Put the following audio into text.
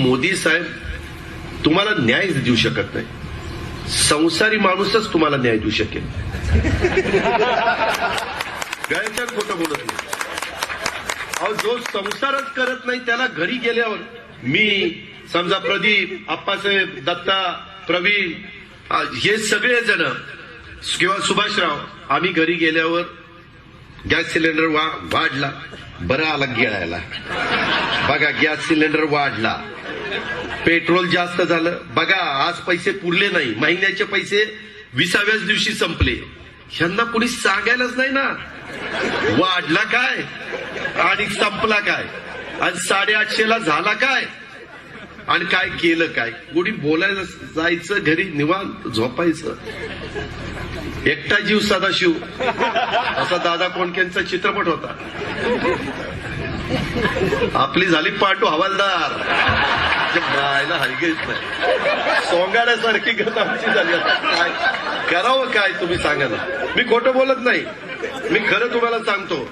मोदी साहेब तुम्हाला न्याय देऊ शकत नाही. संसारी माणूसच तुम्हाला न्याय देऊ शकेल. गळ्याच्या खोटं बोलत नाही. अहो जो संसारच करत नाही त्याला घरी गेल्यावर मी समजा प्रदीप आप्पासाहेब दत्ता प्रवीण हे सगळे जण किंवा सुभाषराव आम्ही घरी गेल्यावर गॅस सिलेंडर वा वाढला. बरं आला गिळायला. बघा गॅस सिलेंडर वाढला. पेट्रोल जास्त झालं. बघा आज पैसे पुरले नाही. महिन्याचे पैसे विसाव्याच दिवशी संपले. ह्यांना कुणी सांगायलाच नाही ना. वाढला काय? आणि संपला काय? आणि साडेआठशेला झाला काय? आणि काय केलं काय? कोणी बोलायला जायचं घरी निवांत झोपायचं. एकटा जीव सदाशिव असा दादा कोणक्यांचा चित्रपट होता. आपली झाली पाटू हवालदार. जे हलगेच नाही. सोंगाड्यासारखी गत आमची झाली. आता काय करावं काय तुम्ही सांगा ना. मी खोटं बोलत नाही. मी खरं तुम्हाला सांगतो.